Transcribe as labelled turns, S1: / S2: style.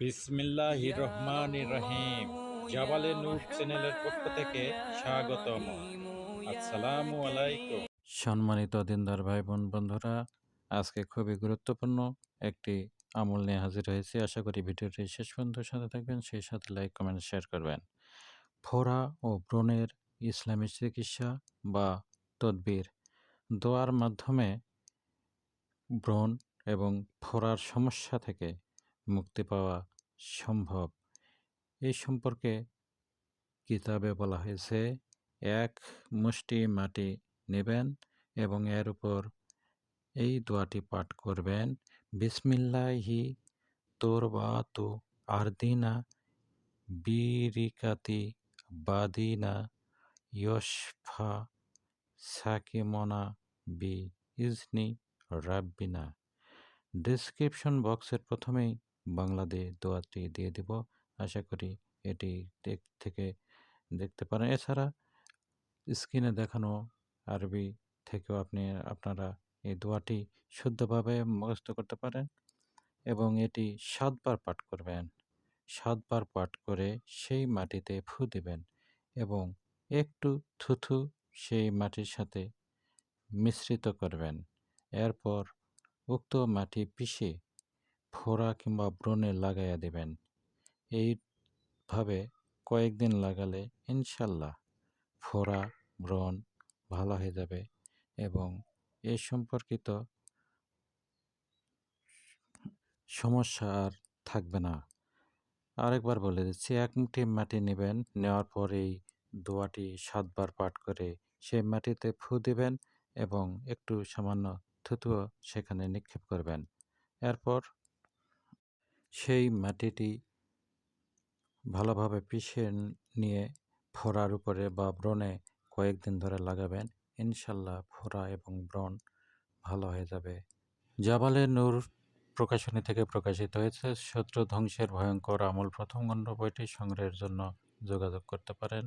S1: বিসমিল্লাহ রহমান রহিম। জাবালে নূর চ্যানেলের পক্ষ থেকে স্বাগতম। আসসালামু আলাইকুম।
S2: সম্মানিত দিনদার ভাই বোন বন্ধুরা আজকে খুবই গুরুত্বপূর্ণ একটি আমল নিয়ে হাজির হয়েছি। আশা করি ভিডিওটি শেষ পর্যন্ত সাথে থাকবেন সেই সাথে লাইক কমেন্ট শেয়ার করবেন। ফোড়া ও ব্রণের ইসলামী চিকিৎসা বা তদবির দোয়ার মাধ্যমে ব্রণ এবং ফোরার সমস্যা থেকে মুক্তি পাওয়া সম্ভব। এই সম্পর্কে কিতাবে বলা হয়েছে, এক মুষ্টি মাটি নেবেন এবং এর উপর এই দোয়াটি পাঠ করবেন, বিসমিল্লাহি তোর বা তু আরদিনা বিরিকাতি বাদিনা ইয়সফা সাকিমনা বি ইজনি রাব্বিনা। ডিসক্রিপশন বক্সের প্রথমেই বাংলাদেশ দোয়াটি দিয়ে দিব। আশা করি এটি থেকে দেখতে পারেন। এছাড়া স্ক্রিনে দেখানো আরবি থেকেও আপনি, আপনারা এই দোয়াটি শুদ্ধভাবে মুখস্থ করতে পারেন এবং এটি সাতবার পাঠ করবেন। সাতবার পাঠ করে সেই মাটিতে ফু দিবেন এবং একটু থুথু সেই মাটির সাথে মিশ্রিত করবেন। এরপর উক্ত মাটি পিষে ফোড়া কিংবা ব্রণে লাগাইয়া দেবেন। এইভাবে কয়েকদিন লাগালে ইনশাল্লাহ ফোড়া, ব্রণ ভালো হয়ে যাবে এবং এ সম্পর্কিত সমস্যা আর থাকবে না। আরেকবার বলে দিচ্ছি, এক মুঠি মাটি নেবেন, নেওয়ার পর এই দোয়াটি সাতবার পাঠ করে সেই মাটিতে ফু দিবেন এবং একটু সামান্য থুতুও সেখানে নিক্ষেপ করবেন। এরপর সেই মাটিটি ভালোভাবে পিষে নিয়ে ফোড়ার উপরে বা ব্রণে কয়েকদিন ধরে লাগাবেন, ইনশাল্লাহ ফোড়া এবং ব্রণ ভালো হয়ে যাবে। জাবালে নূর প্রকাশনী থেকে প্রকাশিত হয়েছে, শত্রু ধ্বংসের ভয়ঙ্কর আমল প্রথম খণ্ড বইটি সংগ্রহের জন্য যোগাযোগ করতে পারেন।